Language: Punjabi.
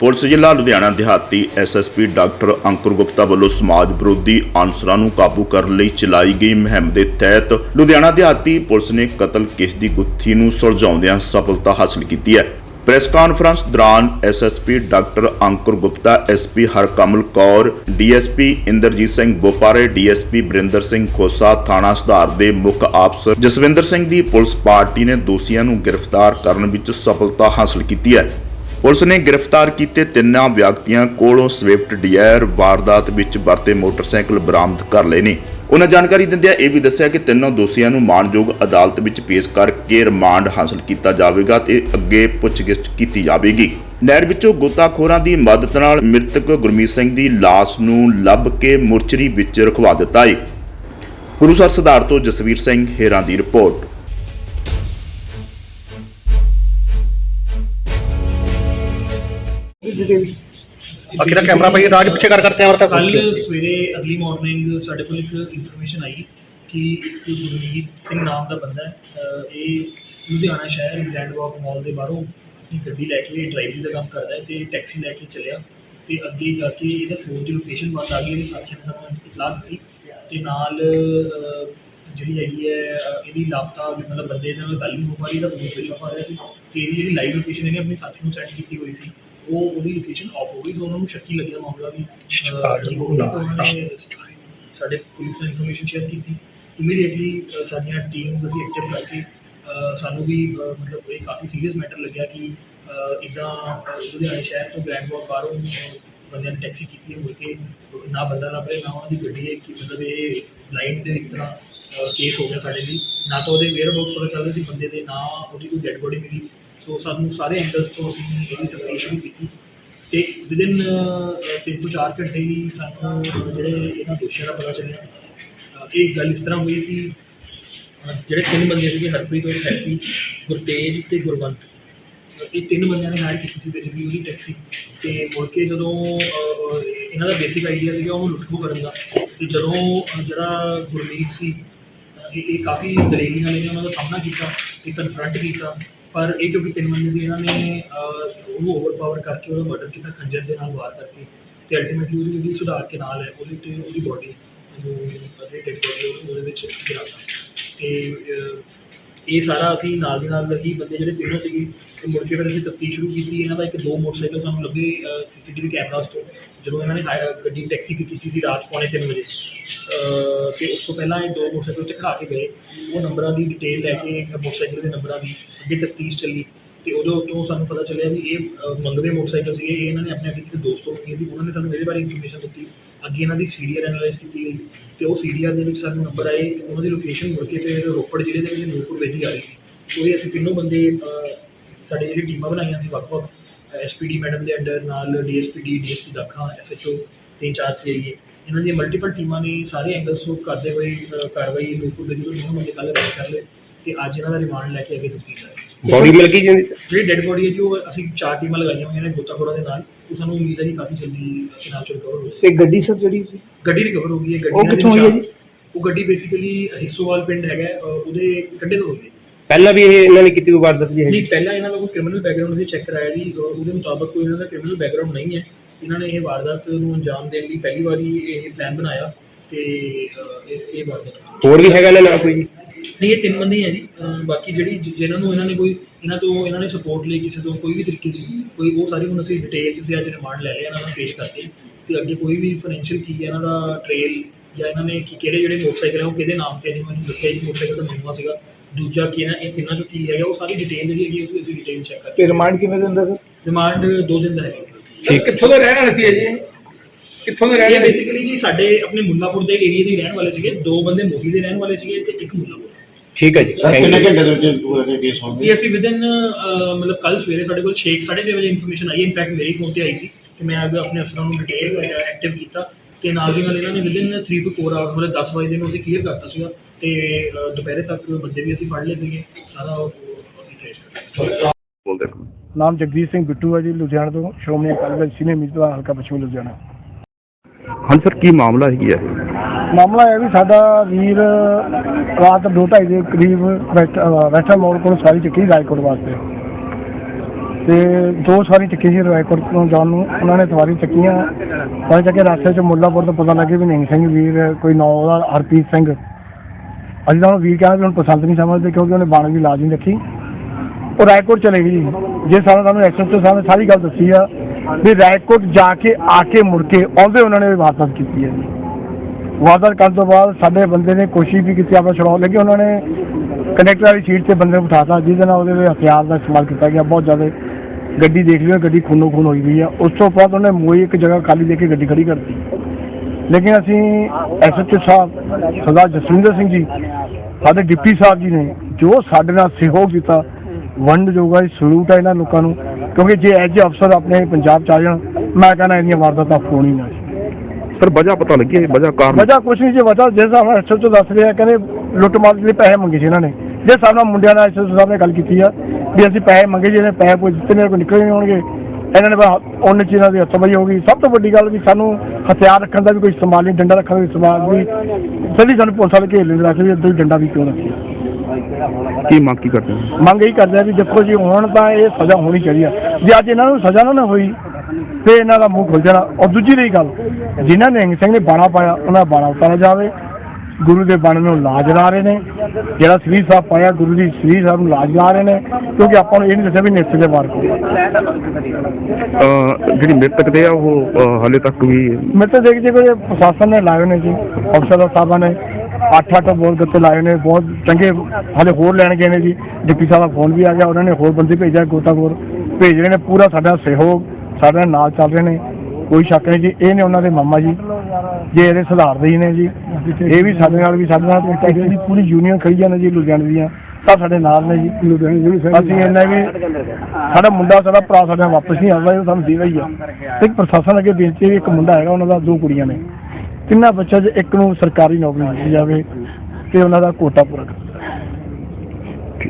ਪੁਲਿਸ ਜ਼ਿਲ੍ਹਾ ਲੁਧਿਆਣਾ ਦਿਹਾਤੀ ਐਸਐਸਪੀ ਡਾਕਟਰ ਅੰਕੁਰ ਗੁਪਤਾ ਵੱਲੋਂ ਸਮਾਜ ਵਿਰੋਧੀ ਅਨਸਰਾਂ ਨੂੰ ਕਾਬੂ ਕਰਨ ਲਈ ਚਲਾਈ ਗਈ ਮੁਹਿੰਮ ਦੇ ਤਹਿਤ ਲੁਧਿਆਣਾ ਦਿਹਾਤੀ ਪੁਲਿਸ ਨੇ ਕਤਲ ਕੇਸ ਦੀ ਗੁੱਥੀ ਨੂੰ ਸੁਲਝਾਉਂਦਿਆਂ ਸਫਲਤਾ ਹਾਸਲ ਕੀਤੀ ਹੈ। ਪ੍ਰੈਸ ਕਾਨਫਰੰਸ ਦੌਰਾਨ SSP doctor Ankur Gupta, SP Harkamal Kaur, DSP Inderjit Singh Bopara, DSP Barinder Singh Khosa, ਥਾਣਾ ਸੁਧਾਰ ਦੇ ਮੁੱਖ ਅਫਸਰ ਜਸਵਿੰਦਰ ਸਿੰਘ ਦੀ ਪੁਲਿਸ ਪਾਰਟੀ ਨੇ ਦੋਸ਼ੀਆਂ ਨੂੰ ਗ੍ਰਿਫਤਾਰ ਕਰਨ ਵਿੱਚ ਸਫਲਤਾ ਹਾਸਲ ਕੀਤੀ ਹੈ। ਪੁਲਿਸ ਨੇ ਗ੍ਰਿਫਤਾਰ ਕੀਤੇ ਤਿੰਨਾਂ ਵਿਅਕਤੀਆਂ ਕੋਲੋਂ ਸਵਿਫਟ ਡਿਜ਼ਾਇਰ ਵਾਰਦਾਤ ਵਿੱਚ ਵਰਤੇ ਮੋਟਰਸਾਈਕਲ ਬਰਾਮਦ ਕਰ ਲਏ ਨੇ। ਉਹਨਾਂ ਜਾਣਕਾਰੀ ਦਿੰਦਿਆਂ ਇਹ ਵੀ ਦੱਸਿਆ ਕਿ ਤਿੰਨੋਂ ਦੋਸ਼ੀਆਂ ਨੂੰ ਮਾਣਯੋਗ ਅਦਾਲਤ ਵਿੱਚ ਪੇਸ਼ ਕਰਕੇ ਰਿਮਾਂਡ ਹਾਸਲ ਕੀਤਾ ਜਾਵੇਗਾ ਤੇ ਅੱਗੇ ਪੁੱਛਗਿੱਛ ਕੀਤੀ ਜਾਵੇਗੀ। ਨਹਿਰ ਵਿੱਚੋਂ ਗੋਤਾਖੋਰਾਂ ਦੀ ਮਦਦ ਨਾਲ ਮ੍ਰਿਤਕ ਗੁਰਮੀਤ ਸਿੰਘ ਦੀ ਲਾਸ਼ ਨੂੰ ਲੱਭ ਕੇ ਮੁਰਚਰੀ ਵਿੱਚ ਰਖਵਾ ਦਿੱਤਾ ਹੈ ਗੁਰੂਸਰ ਸੁਧਾਰ ਤੋਂ ਜਸਵੀਰ ਸਿੰਘ ਹੇਰਾਂ ਦੀ ਰਿਪੋਰਟ। ਬਾਕੀ ਦਾ ਕੈਮਰਾ ਭਾਈ? ਰਾਜ ਪਿੱਛੇ ਕਰ ਕਰ ਕੈਮਰਾ ਤਾਂ ਕੱਲ ਸਵੇਰੇ ਅਗਲੀ ਮਾਰਨਿੰਗ ਸਾਡੇ ਕੋਲ ਇੱਕ ਇਨਫੋਰਮੇਸ਼ਨ ਆਈ ਕਿ ਇੱਕ ਗੁਰਮੀਤ ਸਿੰਘ ਨਾਮ ਦਾ ਬੰਦਾ ਹੈ। ਅਹ ਇਹ ਲੁਧਿਆਣਾ ਸ਼ਹਿਰ ਗ੍ਰੈਂਡ ਵਾਕ ਮਾਲ ਦੇ ਬਾਹਰੋਂ ਆਪਣੀ ਗੱਡੀ ਲੈ ਕੇ ਡਰਾਈਵਿੰਗ ਦਾ ਕੰਮ ਕਰਦਾ ਹੈ ਤੇ ਟੈਕਸੀ ਲੈ ਕੇ ਚੱਲਿਆ। ਤੇ ਅੱਗੇ ਜਾ ਕੇ ਇਹਦਾ ਫੋਨ ਦੀ ਲੋਕੇਸ਼ਨ ਬੰਦ ਆ ਗਈ ਇਹਦੇ ਸਾਥੀਆਂ ਨੇ ਸਾਨੂੰ ਇਤਲਾਹ ਦਿੱਤੀ। ਤੇ ਨਾਲ ਅਹ, ਜਿਹੜੀ ਹੈਗੀ ਹੈ ਅਹ, ਇਹਦੀ ਲਾਪਤਾ ਮਤਲਬ ਬੰਦੇ ਨਾਲ ਗੱਲ ਨਹੀਂ ਹੋ ਪਾ ਰਹੀ ਦਾ ਫੋਨ ਸਵਿਚ ਆਫ ਆ ਰਿਹਾ ਸੀ ਤੇ ਇਹਦੀ ਜਿਹੜੀ ਲਾਈਵ ਲੋਕੇਸ਼ਨ ਇਹਨੇ ਆਪਣੇ ਸਾਥੀ ਨੂੰ ਸੈਂਡ ਕੀਤੀ ਹੋਈ ਸੀ। ਉਹ ਉਹਦੀ ਲੋਕੇਸ਼ਨ ਆਫ ਹੋ ਗਈ ਸੋ ਉਹਨਾਂ ਨੂੰ ਸ਼ੱਕੀ ਲੱਗਿਆ ਮਾਮਲਾ ਵੀ ਠੀਕ ਹੋ ਗਿਆ ਤਾਂ ਉਹਨਾਂ ਨੇ ਸਾਡੇ ਪੁਲਿਸ ਨੇ ਇਨਫੋਰਮੇਸ਼ਨ ਸ਼ੇਅਰ ਕੀਤੀ। ਇਮੀਡੀਏਟਲੀ ਸਾਡੀਆਂ ਟੀਮ ਅਸੀਂ ਐਕਟਿਵ ਕਰਕੇ ਅਹ, ਸਾਨੂੰ ਵੀ ਅਹ, ਮਤਲਬ ਇਹ ਕਾਫੀ ਸੀਰੀਅਸ ਮੈਟਰ ਲੱਗਿਆ ਕਿ ਇਦਾਂ ਲੁਧਿਆਣਾ ਸ਼ਹਿਰ ਤੋਂ ਗ੍ਰੈਂਡ ਵਾਕ ਬਾਹਰੋਂ ਅਹ, ਬੰਦਿਆਂ ਨੇ ਟੈਕਸੀ ਕੀਤੀ ਹੈ, ਮੁੜ ਕੇ ਨਾ ਬੰਦਾ ਲੱਭ ਰਿਹਾ, ਨਾ ਉਹਨਾਂ ਦੀ ਗੱਡੀ ਹੈ, ਕਿ ਮਤਲਬ ਇਹ ਬਲਾਈਂਡ ਇੱਕ ਤਰ੍ਹਾਂ ਕੇਸ ਹੋ ਗਿਆ ਸਾਡੇ ਲਈ। ਨਾ ਤਾਂ ਉਹਦੇ ਵੇਅਰ ਬਾਕਸ ਪਤਾ ਚੱਲ ਰਿਹਾ ਸੀ ਬੰਦੇ ਦੇ, ਨਾ ਉਹਦੀ ਕੋਈ ਡੈਡ ਬੋਡੀ ਮਿਲੀ। ਸੋ ਸਾਨੂੰ ਸਾਰੇ ਐਂਗਲਸ ਤੋਂ ਅਸੀਂ ਇਹਦੀ ਤਸਦੀਕ ਸ਼ੁਰੂ ਕੀਤੀ। ਤੇ ਵਿਦਿਨ ਤਿੰਨ ਤੋਂ ਚਾਰ ਘੰਟੇ ਹੀ ਸਾਨੂੰ ਜਿਹੜੇ ਇਹਨਾਂ ਦੋਸ਼ੀਆਂ ਦਾ ਪਤਾ ਚੱਲਿਆ। ਅਹ, ਇਹ ਗੱਲ ਇਸ ਤਰ੍ਹਾਂ ਹੋਈ ਕਿ ਜਿਹੜੇ ਤਿੰਨ ਬੰਦੇ ਸੀਗੇ, ਹਰਪ੍ਰੀਤ ਔਰ ਹੈਪੀ ਗੁਰਤੇਜ ਤੇ ਗੁਰਵੰਤ। ਇਹ ਤਿੰਨ ਬੰਦਿਆਂ ਨੇ ਹਾਇਰ ਕੀਤੀ ਸੀ ਬੇਸਿਕਲੀ ਉਹਦੀ ਟੈਕਸੀ ਤੇ ਮੁੜ ਕੇ ਜਦੋਂ ਅਹ, ਇਹਨਾਂ ਦਾ ਬੇਸਿਕ ਆਈਡੀਆ ਸੀਗਾ ਉਹ ਲੁੱਟਖੋ ਕਰਨ ਦਾ। ਤੇ ਜਦੋਂ ਅਹ, ਜਿਹੜਾ ਗੁਰਮੀਤ ਸੀ ਅਹ, ਇਹ ਇਹ ਕਾਫੀ ਦਲੇਰੀ ਨਾਲ ਇਹਨੇ ਉਹਨਾਂ ਦਾ ਸਾਹਮਣਾ ਕੀਤਾ ਤੇ ਕਨਫਰੰਟ ਕੀਤਾ। ਪਰ ਇਹ ਕਿਉਂਕਿ ਤਿੰਨ ਬੰਦੇ ਸੀ ਇਹਨਾਂ ਨੇ ਅਹ, ਉਹਨੂੰ ਓਵਰਪਾਵਰ ਕਰਕੇ ਉਹਦਾ ਮਰਡਰ ਕੀਤਾ ਖੰਜਰ ਦੇ ਨਾਲ ਵਾਰ ਕਰਕੇ। ਤੇ ਅਲਟੀਮੇਟਲੀ ਉਹਦੀ ਜਿਹੜੀ ਸੁਧਾਰ ਕੇ ਨਾਲ ਹੈ ਉਹਦੇ ਤੇ ਉਹਦੀ ਬੋਡੀ ਨੂੰ ਉਹਦੇ ਡੈਡ ਬੋਡੀ ਉਹਦੇ ਵਿੱਚ ਗਿਰਾਤਾ। ਤੇ ਅਹ, ਇਹ ਸਾਰਾ ਅਸੀਂ ਨਾਲ ਦੀ ਨਾਲ ਹੀ ਬੰਦੇ ਜਿਹੜੇ ਤਿੰਨੋਂ ਸੀਗੇ ਤੇ ਮੁੜ ਕੇ ਫਿਰ ਅਸੀਂ ਤਫਤੀਸ਼ ਸ਼ੁਰੂ ਕੀਤੀ। ਇਹਨਾਂ ਦਾ ਇੱਕ ਦੋ ਮੋਟਰਸਾਈਕਲ ਸਾਨੂੰ ਲੱਭੇ ਸੀਸੀਟੀਵੀ ਕੈਮਰਾਸ ਤੋਂ ਜਦੋਂ ਇਹਨਾਂ ਨੇ ਹਾਇਰ ਗੱਡੀ ਟੈਕਸੀ ਕੀਤੀ ਸੀ ਰਾਤ ਪੌਣੇ ਤਿੰਨ ਵਜੇ। ਅਹ, ਤੇ ਉਸ ਤੋਂ ਪਹਿਲਾਂ ਇਹ ਦੋ ਮੋਟਰਸਾਈਕਲ ਤੇ ਖੜਾ ਕੇ ਗਏ। ਉਹ ਨੰਬਰਾਂ ਦੀ ਡਿਟੇਲ ਲੈ ਕੇ ਮੋਟਰਸਾਈਕਲ ਦੇ ਨੰਬਰਾਂ ਦੀ ਅੱਗੇ ਤਫਤੀਸ਼ ਚੱਲੀ। ਤੇ ਉਦੋਂ ਤੋਂ ਸਾਨੂੰ ਪਤਾ ਚੱਲਿਆ ਵੀ ਇਹ ਮੰਗਦੇ ਮੋਟਰਸਾਈਕਲ ਸੀਗੇ। ਇਹਨਾਂ ਨੇ ਆਪਣੇ ਅੱਗੇ ਕਿਸੇ ਦੋਸਤ ਤੋਂ ਮੰਗੇ ਸੀ। ਉਹਨਾਂ ਨੇ ਸਾਨੂੰ ਇਹਦੇ ਬਾਰੇ ਇਨਫੋਰਮੇਸ਼ਨ ਦਿੱਤੀ। ਅੱਗੇ ਇਹਨਾਂ ਦੀ ਸੀਡੀਆਰ ਐਨਾਲਾਈਜ਼ ਕੀਤੀ ਗਈ ਤੇ ਉਹ ਸੀਡੀਆਰ ਦੇ ਵਿੱਚ ਸਾਨੂੰ ਨੰਬਰ ਆਏ ਉਹਨਾਂ ਦੀ ਲੋਕੇਸ਼ਨ ਮੁੜ ਕੇ ਫਿਰ ਰੋਪੜ ਜ਼ਿਲ੍ਹੇ ਦੇ ਵਿੱਚ ਨੂਰਪੁਰ ਵਿੱਚ ਹੀ ਆ ਰਹੀ ਸੀ। ਉਹ ਅਸੀਂ ਤਿੰਨੋਂ ਬੰਦੇ ਅਹ, ਸਾਡੇ ਜਿਹੜੀ ਟੀਮਾਂ ਬਣਾਈਆਂ ਸੀ ਵੱਖ-ਵੱਖ ਐਸਪੀਡੀ ਮੈਡਮ ਦੇ ਅੰਡਰ ਨਾਲ ਡੀਐਸਪੀਡੀ ਡੀਐਸਪੀ ਦਾਖਾ ਐਸਐਚਓ ਤਿੰਨ ਚਾਰ ਸੀਆਈਏ ਇਹਨਾਂ ਦੀਆਂ ਮਲਟੀਪਲ ਟੀਮਾਂ ਨੇ ਸਾਰੇ ਐਂਗਲਸ ਤੋਂ ਕਰਦੇ ਹੋਏ ਕਾਰਵਾਈ ਨੂਰਪੁਰ ਦੇ ਜਦੋਂ ਦੋਨੋਂ ਬੰਦੇ ਕੱਲ੍ਹ ਅਰੈਸਟ ਕਰ ਲਏ ਤੇ ਅੱਜ ਇਹਨਾਂ ਦਾ ਰਿਮਾਂਡ ਲੈ ਕੇ ਅੱਗੇ ਤਫਤੀਸ਼ ਹੈ ਬੋਡੀ ਮਿਲ ਗਈ ਜੀ ਜਿਹੜੀ ਡੈਡ ਬੋਡੀ ਹੈ ਜੀ ਉਹ ਅਸੀਂ ਚਾਰ ਟੀਮਾਂ ਲਗਾਈਆਂ ਹੋਈਆਂ ਨੇ ਗੋਤਾਖੋਰਾਂ ਦੇ ਨਾਲ। ਉਹ ਸਾਨੂੰ ਉਮੀਦ ਹੈ ਕਿ ਕਾਫੀ ਜਲਦੀ ਅਸੀਂ ਨਾਲ ਰਿਕਵਰ ਹੋ ਜਾਏ ਤੇ ਗੱਡੀ ਸਰ ਜਿਹੜੀ ਸੀ? ਗੱਡੀ ਰਿਕਵਰ ਹੋ ਗਈ ਹੈ ਗੱਡੀ ਉਹ ਦੇ ਕਿੱਥੋਂ ਹੋਈ ਹੈ ਨਿਸ਼ਾਨ- ਉਹ ਗੱਡੀ ਬੇਸਿਕਲੀ ਹਿੱਸੋਵਾਲ ਪਿੰਡ ਹੈਗਾ ਹੈ, ਅਹ ਉਹਦੇ ਕੰਢੇ ਤੋਂ ਹੋਈ ਹੈ। ਪਹਿਲਾਂ ਵੀ ਇਹ ਇਹਨਾਂ ਨੇ ਕੀਤੀ ਕੋਈ ਵਾਰਦਾਤ ਜੀ ਨਹੀਂ ਪਹਿਲਾਂ ਇਹਨਾਂ ਦਾ ਕੋਈ ਕ੍ਰਿਮੀਨਲ ਬੈਕਗ੍ਰਾਉਂਡ ਅਸੀਂ ਚੈੱਕ ਕਰਾਇਆ ਜੀ ਅਹ ਉਹਦੇ ਮੁਤਾਬਕ ਕੋਈ ਇਹਨਾਂ ਦਾ ਕ੍ਰਿਮੀਨਲ ਬੈਕਗ੍ਰਾਉਂਡ ਨਹੀਂ ਹੈ। ਇਹਨਾਂ ਨੇ ਇਹ ਵਾਰਦਾਤ ਨੂੰ ਅੰਜਾਮ ਦੇਣ ਲਈ ਪਹਿਲੀ ਵਾਰੀ ਇਹ ਪਲਾਨ ਬਣਾਇਆ ਤੇ ਅਹ, ਇਹ ਇਹ ਵਾਰਦਾਤ ਹੋਰ ਵੀ ਹੈਗਾ ਇਹਨਾਂ ਨਾਲ ਕੋਈ? ਜੀ ਨਹੀਂ ਇਹ ਤਿੰਨ ਬੰਦੇ ਹੀ ਹੈ ਜੀ। ਅਹ ਬਾਕੀ ਜਿਹੜੀ ਜਿ- ਜਿਨ੍ਹਾਂ ਨੂੰ ਇਹਨਾਂ ਨੇ ਕੋਈ ਇਹਨਾਂ ਤੋਂ ਇਹਨਾਂ ਨੇ ਸਪੋਰਟ ਲਈ ਕਿਸੇ ਤੋਂ ਕੋਈ ਵੀ ਤਰੀਕੇ ਦੀ ਕੋਈ ਉਹ ਸਾਰੀ ਹੁਣ ਅਸੀਂ ਡਿਟੇਲ ਚ ਅਸੀਂ ਅੱਜ ਰਿਮਾਂਡ ਲੈ ਲਿਆ ਇਹਨਾਂ ਨੂੰ ਪੇਸ਼ ਕਰਕੇ ਤੇ ਅੱਗੇ ਕੋਈ ਵੀ ਫਾਈਨੈਂਸ਼ੀਅਲ ਕੀ ਹੈ ਇਹਨਾਂ ਦਾ ਟ੍ਰੇਲ ਜਾਂ ਇਹਨਾਂ ਨੇ ਕੀ ਕਿਹੜੇ ਜਿਹੜੇ ਮੋਟਰਸਾਈਕਲ ਹੈ ਉਹ ਕਿਹਦੇ ਨਾਮ ਤੇ ਨੇ ਮੈਨੂੰ ਦੱਸਿਆ ਜੀ ਮੋਟਰਸਾਈਕਲ ਦਾ ਮੰਗਵਾ ਸੀਗਾ। ਦੂਜਾ ਕੀ ਹੈ ਨਾ ਇਹ ਤਿੰਨਾਂ ਚੋਂ ਕੀ ਹੈਗਾ ਉਹ ਸਾਰੀ ਡਿਟੇਲ ਜਿਹੜੀ ਹੈਗੀ ਉਹ ਅਸੀਂ ਡਿਟੇਲ ਚੈੱਕ ਕਰਕੇ ਤੇ ਰਿਮਾਂਡ ਕਿਵੇਂ ਦਿੰਦਾ ਸਰ ਰਿਮਾਂਡ ਦੋ ਦਿਨ ਦਾ ਹੈਗਾ। ਠੀਕ ਕਿੱਥੋਂ ਦੇ ਰਹਿਣ ਵਾਲੇ ਸੀ ਇਹ ਜੀ? ਕਿੱਥੋਂ ਦੇ ਰਹਿਣ ਇਹ ਵਾਲੇ ਸੀ? ਬੇਸਿਕਲੀ ਜੀ ਸਾਡੇ ਆਪਣੇ ਮੁੱਲਾਪੁਰ ਦੇ ਏਰੀਆ ਦੇ ਹੀ ਰਹਿਣ ਵਾਲੇ ਸੀਗੇ। ਦੋ ਬੰਦੇ ਮੋਹੀ ਦੇ ਰਹਿਣ ਵਾਲੇ ਸੀਗੇ ਤੇ ਇੱਕ ਮੁੱਲਾਪੁਰ। ਠੀਕ ਹੈ ਜੀ ਸਰ ਥੈਂਕ ਕਿੰਨੇ ਯੂ ਘੰਟੇ ਦੇ ਵਿੱਚ ਪੂਰਾ ਕੇਸ ਹੋ ਇਹ ਗਿਆ ਅਸੀਂ ਵਿਦਨ ਮਤਲਬ ਕੱਲ ਸਵੇਰੇ ਸਾਡੇ ਕੋਲ 6 6:30 ਵਜੇ ਇਨਫੋਰਮੇਸ਼ਨ ਆਈ ਇਨਫੈਕਟ ਮੇਰੀ ਫੋਨ ਤੇ ਆਈ ਸੀ ਕਿ ਮੈਂ ਅੱਗੇ ਆਪਣੇ ਅਫਸਰਾਂ ਨੂੰ ਡਿਟੇਲ ਐਕਟਿਵ ਕੀਤਾ ਤੇ ਨਾਲ ਦੀ ਨਾਲ ਇਹਨਾਂ ਨੇ ਵਿਦਨ 3 ਤੋਂ 4 ਆਵਰਸ ਮਤਲਬ 10 ਵਜੇ ਨੂੰ ਅਸੀਂ ਕਲੀਅਰ ਕਰਤਾ ਸੀਗਾ ਤੇ ਅਹ, ਦੁਪਹਿਰੇ ਤੱਕ ਬੰਦੇ ਵੀ ਅਸੀਂ ਫੜ ਲਏ ਸੀਗੇ। ਸਾਰਾ ਉਹ ਅਸੀਂ ਟ੍ਰੇਸ ਕਰ ਬੋਲਦੇ ਨਾਮ ਜਗਦੀਸ਼ ਸਿੰਘ ਬਿੱਟੂ ਹੈ ਜੀ ਲੁਧਿਆਣਾ ਤੋਂ। ਸ਼੍ਰੋਮਣੀ ਅਕਾਲੀ ਦਲ ਸੀਨੀਅਰ ਉਮੀਦਵਾਰ ਹਲਕਾ ਪੱਛਮੀ ਲੁਧਿਆਣਾ। ਹਾਂ ਸਰ ਕੀ ਮਾਮਲਾ ਹੈਗੀ ਹੈ? ਮਾਮਲਾ ਇਹ ਵੀ ਸਾਡਾ ਵੀਰ ਰਾਤ 2:30 ਦੇ ਕਰੀਬ ਵੈਸਟ- ਅਹ ਵੈਸਟਰਨ ਮੋੜ ਕੋਲ ਸਾਰੀ ਚੱਕੀ ਰਾਜਕੋਟ ਵਾਸਤੇ। ਤੇ ਦੋ ਸਵਾਰੀ ਚੱਕੀ ਸੀ ਰਾਏਕੋਟ ਤੋਂ ਜਾਣ ਨੂੰ, ਉਹਨਾਂ ਨੇ ਸਵਾਰੀ ਚੱਕੀਆਂ। ਤਾਂ ਚੱਕੇ ਰਸਤੇ 'ਚ ਮੁੱਲਾਪੁਰ ਤੋਂ ਪਤਾ ਲੱਗੇ ਵੀ ਨਿੰਗ ਸਿੰਘ ਵੀਰ, ਕੋਈ ਨਾਂ ਉਹਦਾ ਹਰਪ੍ਰੀਤ ਸਿੰਘ। ਅਸੀਂ ਤਾਂ ਉਹਨੂੰ ਵੀਰ ਕਹਿੰਦੇ ਹੁਣ ਪਸੰਦ ਨਹੀਂ ਸਮਝਦੇ ਕਿਉਂਕਿ ਉਹਨੇ ਬਾਣੀ ਦੀ ਲਾਜ ਨਹੀਂ ਰੱਖੀ। ਉਹ ਰਾਏਕੋਟ ਚਲੇ ਗਈ। ਜੀ ਜੇ ਸਾਨੂੰ ਸਾਨੂੰ ਐਸਐਸਓ ਸਾਹਿਬ ਨੇ ਸਾਰੀ ਗੱਲ ਦੱਸੀ ਆ ਵੀ ਰਾਏਕੋਟ ਜਾ ਕੇ ਆ ਕੇ ਮੁੜ ਕੇ ਆਉਂਦੇ ਉਹਨਾਂ ਨੇ ਵਾਰਦਾਤ ਕੀਤੀ ਹੈ। ਜੀ ਵਾਰਦਾਤ ਕਰਨ ਤੋਂ ਬਾਅਦ ਸਾਡੇ ਬੰਦੇ ਨੇ ਕੋਸ਼ਿਸ਼ ਵੀ ਕੀਤੀ ਆਪਣਾ ਛੁਡਾਉਣ ਲੱਗੇ ਉਹਨਾਂ ਨੇ ਕੰਡਕਟਰ ਵਾਲੀ ਸੀਟ ਤੇ ਬੰਦੇ ਨੂੰ ਬਿਠਾਤਾ, ਜਿਹਦੇ ਨਾਲ ਉਹਦੇ ਹਥਿਆਰ ਦਾ ਇਸਤੇਮਾਲ ਕੀਤਾ ਗਿਆ, ਬਹੁਤ ਜ਼ਿਆਦਾ ਗੱਡੀ ਦੇਖ ਲਿਓ ਗੱਡੀ ਖੂਨੋ ਖੂਨ ਹੋਈ ਹੋਈ ਆ। ਉਸ ਤੋਂ ਬਾਅਦ ਉਹਨੇ ਮੋਈ ਇੱਕ ਜਗ੍ਹਾ ਖਾਲੀ ਦੇ ਕੇ ਗੱਡੀ ਖੜੀ ਕਰਤੀ। ਲੇਕਿਨ ਅਸੀਂ ਐਸਐਚਓ ਸਾਹਿਬ, ਸਰਦਾਰ ਜਸਵਿੰਦਰ ਸਿੰਘ ਜੀ, ਸਾਡੇ ਡਿਪਟੀ ਸਾਹਿਬ ਜੀ ਨੇ ਜੋ ਸਾਡੇ ਨਾਲ ਸਹਿਯੋਗ ਕੀਤਾ, ਵੰਡ ਜੋਗਾ ਸਲੂਟ ਹੈ ਇਹਨਾਂ ਲੋਕਾਂ ਨੂੰ, ਕਿਉਂਕਿ ਜੇ ਐਜ ਅਫਸਰ ਆਪਣੇ ਪੰਜਾਬ ਚ ਆ ਜਾਣ, ਮੈਂ ਕਹਿੰਦਾ ਇਹਦੀਆਂ ਵਾਰਦਾਤਾਂ ਹੋਣ ਹੀ ਨਾ। ਸਰ ਵਜ੍ਹਾ ਪਤਾ ਲੱਗੀ ਵਜ੍ਹਾ ਕਾਰਨ? ਵਜ੍ਹਾ ਕੁਛ ਨਹੀਂ ਜੀ ਵਜ੍ਹਾ ਜਿਸ ਹਿਸਾਬ ਨਾਲ ਐਸਐਚਓ ਦੱਸ ਰਿਹਾ ਕਹਿੰਦੇ ਲੁੱਟ ਮਾਰ ਦੇ ਪੈਸੇ ਮੰਗੇ ਸੀ ਇਹਨਾਂ ਨੇ। ਜਿਸ ਹਿਸਾਬ ਨਾਲ ਮੁੰਡਿਆਂ ਨਾਲ ਐਸਐਚਓ ਸਾਹਿਬ ਨੇ ਗੱਲ ਕੀਤੀ ਆ ਵੀ ਅਸੀਂ ਪੈਸੇ ਮੰਗੇ ਜਿਹਨੇ ਪੈਸੇ ਕੋਈ ਦਿੱਤੇ ਮੇਰੇ ਕੋਲ ਨਿਕਲੇ ਨਹੀਂ ਹੋਣਗੇ ਇਹਨਾਂ ਨੇ ਉਹਨੇ ਚ ਇਹਨਾਂ ਦੀ ਹੱਥੋਂ ਹੋ ਗਈ। ਸਭ ਤੋਂ ਵੱਡੀ ਗੱਲ ਵੀ ਸਾਨੂੰ ਹਥਿਆਰ ਰੱਖਣ ਦਾ ਵੀ ਕੋਈ ਇਸਤੇਮਾਲ ਨਹੀਂ ਡੰਡਾ ਰੱਖਣ ਦਾ ਵੀ ਇਸਤੇਮਾਲ ਵੀ ਸਦੀ ਸਾਨੂੰ ਪੁਲਿਸ ਵਾਲੇ ਘੇਰ ਲੈਂਦੇ ਰੱਖਦੇ ਵੀ ਇੱਦਾਂ ਹੀ ਡੰਡਾ ਵੀ ਕਿਉਂ ਰੱਖਿਆ ਕੀ ਮੰਗ ਕੀ ਕਰਦੇ ਹੋ? ਮੰਗ ਇਹੀ ਕਰਦੇ ਆ ਵੀ ਦੇਖੋ ਜੀ ਹੁਣ ਤਾਂ ਇਹ ਸਜ਼ਾ ਹੋਣੀ ਚਾਹੀਦੀ ਆ। ਜੇ ਅੱਜ ਇਹਨਾਂ ਨੂੰ ਸਜ਼ਾ ਨਾ ਨਾ ਹੋਈ ਤੇ ਇਹਨਾਂ ਦਾ ਮੂੰਹ ਖੁੱਲ ਜਾਣਾ। ਔਰ ਦੂਜੀ ਰਹੀ ਗੱਲ ਜਿਨ੍ਹਾਂ ਨੇ ਸਿੰਘ ਨੇ ਬਾਣਾ ਪਾਇਆ ਉਹਨਾਂ ਦਾ ਬਾਣਾ ਉਤਾਰਿਆ ਜਾਵੇ। ਗੁਰੂ ਦੇ ਬਾਣੇ ਨੂੰ ਲਾਜ ਲਾ ਰਹੇ ਨੇ। ਜਿਹੜਾ ਸ੍ਰੀ ਸਾਹਿਬ ਪਾਇਆ ਗੁਰੂ ਦੀ ਸ੍ਰੀ ਸਾਹਿਬ ਨੂੰ ਲਾਜ ਲਾ ਰਹੇ ਨੇ। ਕਿਉਂਕਿ ਆਪਾਂ ਨੂੰ ਇਹ ਨਹੀਂ ਦੱਸਿਆ ਵੀ ਨੇਤੇ ਦੇ ਕੋ ਜਿਹੜੀ ਮ੍ਰਿਤਕ ਦੇ ਆ ਉਹ ਅਹ, ਹਾਲੇ ਤੱਕ ਵੀ ਮੈਂ ਤਾਂ ਦੇਖ ਜੇ ਕੋਈ ਪ੍ਰਸ਼ਾਸਨ ਨੇ ਲਾਏ ਨੇ ਜੀ ਅਫਸਰ ਸਾਹਿਬਾਂ ਨੇ। ਅੱਠ ਅੱਠ ਬੋਲ ਗੱਤੇ ਲਾਏ ਨੇ। ਬਹੁਤ ਚੰਗੇ ਹਾਲੇ ਹੋਰ ਲੈਣ ਗਏ ਨੇ ਜੀ। ਡਿਪਟੀ ਸਾਹਿਬ ਦਾ ਫੋਨ ਵੀ ਆ ਗਿਆ। ਉਹਨਾਂ ਨੇ ਹੋਰ ਬੰਦੇ ਭੇਜਿਆ ਗੋਤਾਖੋਰ। ਭੇਜ ਰਹੇ ਨੇ ਪੂਰਾ ਸਾਡਾ ਸਹਿਯੋਗ। ਸਾਡੇ ਨਾਲ ਚੱਲ ਰਹੇ ਨੇ। ਕੋਈ ਸ਼ੱਕ ਨਹੀਂ ਜੀ ਇਹ ਨੇ ਉਹਨਾਂ ਦੇ ਮਾਮਾ ਜੀ ਜੇ ਇਹਦੇ ਸੁਧਾਰਦੇ ਹੀ ਨੇ ਜੀ। ਇਹ ਵੀ ਸਾਡੇ ਨਾਲ ਵੀ ਸਾਡੇ ਨਾਲ ਤੇ ਪੂਰੀ ਯੂਨੀਅਨ ਖੜੀ ਜਾਂਦੇ ਜੀ ਲੁਧਿਆਣੇ ਦੀਆਂ। ਸਭ ਸਾਡੇ ਨਾਲ ਨੇ ਜੀ। ਲੁਧਿਆਣੇ ਅਸੀਂ ਇਹਨਾਂ ਵੀ ਸਾਡਾ ਮੁੰਡਾ ਸਾਡਾ ਭਰਾ ਸਾਡੇ ਨਾਲ ਵਾਪਸ ਨਹੀਂ ਆਉਂਦਾ ਇਹ ਸਾਨੂੰ ਦੇਵਾ ਹੀ ਆ। ਤੇ ਪ੍ਰਸ਼ਾਸਨ ਅੱਗੇ ਬੇਨਤੀ ਵੀ ਇੱਕ ਮੁੰਡਾ ਹੈਗਾ ਉਹਨਾਂ ਦਾ ਦੋ ਕੁੜੀਆਂ ਨੇ। ਤਿੰਨਾਂ ਬੱਚਿਆਂ 'ਚ ਇੱਕ ਨੂੰ ਸਰਕਾਰੀ ਨੌਕਰੀ ਦਿੱਤੀ ਜਾਵੇ ਤੇ ਉਹਨਾਂ ਦਾ ਕੋਟਾ ਪੂਰਾ